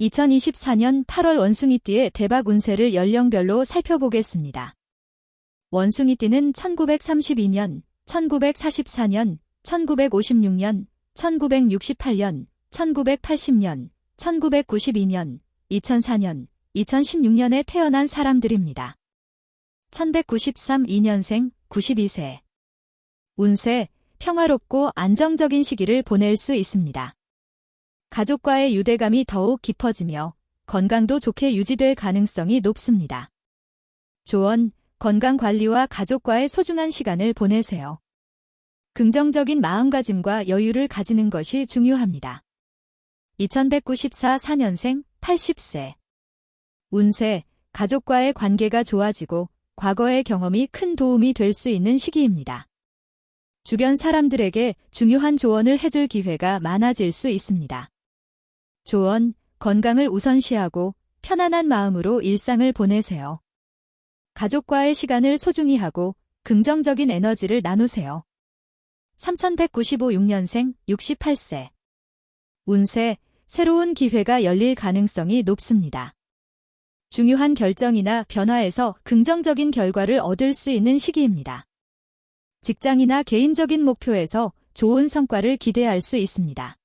2024년 8월 원숭이띠의 대박 운세를 연령별로 살펴보겠습니다. 원숭이띠는 1932년, 1944년, 1956년, 1968년, 1980년, 1992년, 2004년, 2016년에 태어난 사람들입니다. 1193 2년생 92세. 운세, 평화롭고 안정적인 시기를 보낼 수 있습니다. 가족과의 유대감이 더욱 깊어지며 건강도 좋게 유지될 가능성이 높습니다. 조언, 건강 관리와 가족과의 소중한 시간을 보내세요. 긍정적인 마음가짐과 여유를 가지는 것이 중요합니다. 2194 4년생 80세. 운세, 가족과의 관계가 좋아지고 과거의 경험이 큰 도움이 될 수 있는 시기입니다. 주변 사람들에게 중요한 조언을 해줄 기회가 많아질 수 있습니다. 조언, 건강을 우선시하고 편안한 마음으로 일상을 보내세요. 가족과의 시간을 소중히 하고 긍정적인 에너지를 나누세요. 3195 6년생 68세. 운세, 새로운 기회가 열릴 가능성이 높습니다. 중요한 결정이나 변화에서 긍정적인 결과를 얻을 수 있는 시기입니다. 직장이나 개인적인 목표에서 좋은 성과를 기대할 수 있습니다.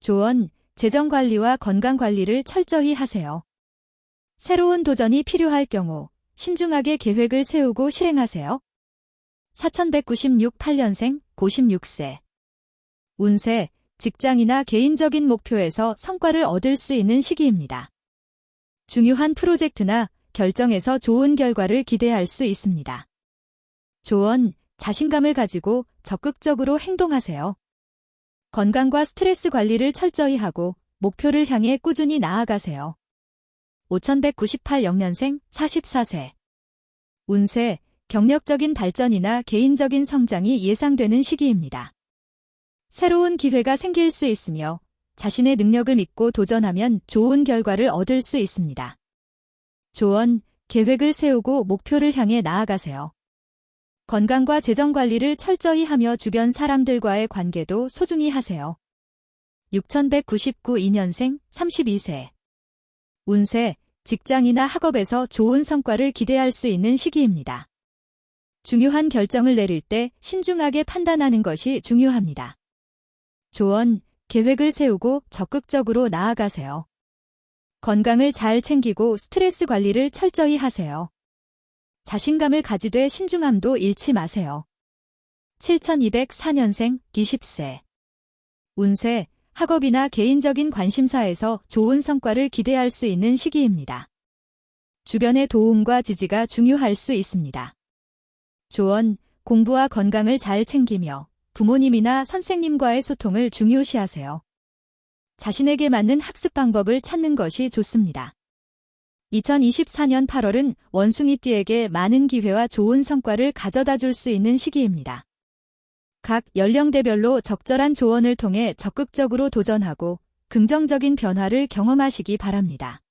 조언, 재정 관리와 건강 관리를 철저히 하세요. 새로운 도전이 필요할 경우 신중하게 계획을 세우고 실행하세요. 4196 8년생 56세. 운세, 직장이나 개인적인 목표에서 성과를 얻을 수 있는 시기입니다. 중요한 프로젝트나 결정에서 좋은 결과를 기대할 수 있습니다. 조언, 자신감을 가지고 적극적으로 행동하세요. 건강과 스트레스 관리를 철저히 하고 목표를 향해 꾸준히 나아가세요. 5198 영년생 44세. 운세, 경력적인 발전이나 개인적인 성장이 예상되는 시기입니다. 새로운 기회가 생길 수 있으며 자신의 능력을 믿고 도전하면 좋은 결과를 얻을 수 있습니다. 조언, 계획을 세우고 목표를 향해 나아가세요. 건강과 재정 관리를 철저히 하며 주변 사람들과의 관계도 소중히 하세요. 6199 2년생 32세. 운세, 직장이나 학업에서 좋은 성과를 기대할 수 있는 시기입니다. 중요한 결정을 내릴 때 신중하게 판단하는 것이 중요합니다. 조언, 계획을 세우고 적극적으로 나아가세요. 건강을 잘 챙기고 스트레스 관리를 철저히 하세요. 자신감을 가지되 신중함도 잃지 마세요. 7204년생 20세. 운세, 학업이나 개인적인 관심사에서 좋은 성과를 기대할 수 있는 시기입니다. 주변의 도움과 지지가 중요할 수 있습니다. 조언, 공부와 건강을 잘 챙기며 부모님이나 선생님과의 소통을 중요시하세요. 자신에게 맞는 학습 방법을 찾는 것이 좋습니다. 2024년 8월은 원숭이띠에게 많은 기회와 좋은 성과를 가져다 줄 수 있는 시기입니다. 각 연령대별로 적절한 조언을 통해 적극적으로 도전하고 긍정적인 변화를 경험하시기 바랍니다.